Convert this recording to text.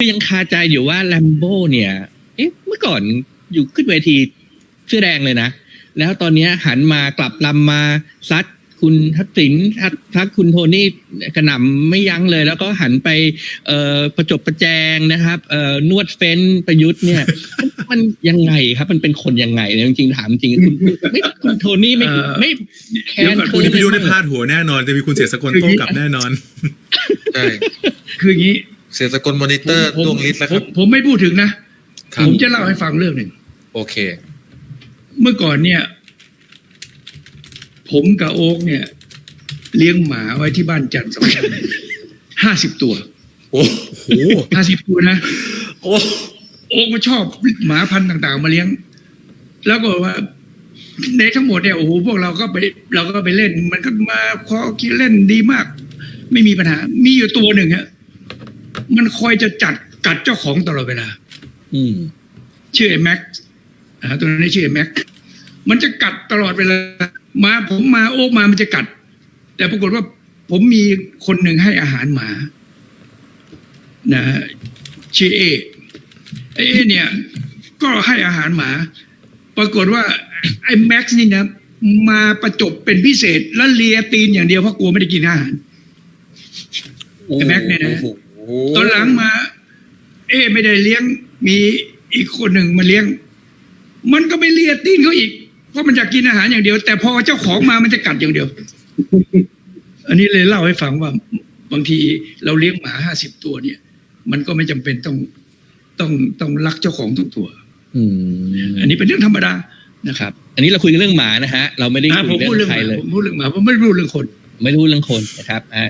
คือยังคาใจอยู่ว่าแลมโบเนี่ย เอ๊ะ เมื่อก่อนอยู่ขึ้นเวทีเสื้อแดงเลยนะ แล้วตอนเนี้ยหันมากลับลำมาซัดคุณทักษิณทัดทักคุณโทนี่กระหน่ำไม่ยั้งเลย แล้วก็หันไปเอ่อประจบประแจงนะครับเอ่อนวดเฟ้นประยุทธ์เนี่ย มันยังไงครับ มันเป็นคนยังไงเนี่ยจริงๆถามจริงคุณไม่คุณโทนี่ไม่เอ่อไม่แค้เดี๋ยวนก่อนเคืคุณองพิยุทธ์ได้เลยพาดหัวแน่นอน จะมีคุณเสียสกลโต้กลับแน่นอนใช่คืออย่างนี้ เสียสกลมอนิเตอร์ผมดวงฤทธิ์แล้วผครัมบผมไม่พูดถึงนะครับผมจะเล่าให้ฟังเรื่องหนึ่ง โอเค เมื่อก่อนเนี่ย ผมกับโอ๊กเนี่ย เลี้ยงหมาไว้ที่บ้านจันทร์สองห้าสิบตัว โอ้โอ้โหห้าสิบตัวนะ โอ้โอ๊กมาชอบหมาพันธุ์ต่าง ๆ มาเลี้ยง แล้วก็บอกว่าในทั้งหมดเนี่ยโอ้โหพวกเราก็ไป เราก็ไปเล่น มันก็มาขอคิดเล่นดีมาก ไม่มีปัญหา มีอยู่ตัวหนึ่งฮะ มันคอยจะจัดกัดเจ้าของตลอดเวลา อืมชื่อไอ้แม็กซ์อ่าตัวนี้ชื่อไอ้แม็กซ์มันจะกัดตลอดเวลา มาผมมาโอ๊กมามันจะกัด แต่ปรากฏว่าผมมีคนหนึ่งให้อาหารหมา นะชื่อเอไอ้เอเนี่ย ก็ให้อาหารหมา ปรากฏว่า ไอ้แม็กซ์นี่นะมาประจบเป็นพิเศษ แล้วเลียตีนอย่างเดียวเพราะกลัวไม่ได้กินอาหารไอ้แม็กเนี่ยนะโอ้โห ตอนหลังมา เอ๊ะไม่ได้เลี้ยง มีอีกคนหนึ่งมาเลี้ยง มันก็ไม่เลียตีนเขาอีก เพราะมันอยากกินอาหารอย่างเดียว แต่พอเจ้าของมามันจะกัดอย่างเดียว อันนี้เลยเล่าให้ฟังว่า บางทีเราเลี้ยงหมาห้าสิบตัวเนี่ย มันก็ไม่จำเป็นต้องต้องต้องรักเจ้าของทุกตัวอืมอันนี้เป็นเรื่องธรรมดานะครับ อันนี้เราคุยกันเรื่องหมานะฮะ เราไม่ได้อะคุผยมเรื่พูดองเรื่องหใครมาเลยผมพูดเรื่องหมาผมไม่รู้เรื่องคน ไม่รู้เรื่องคนนะครับอะ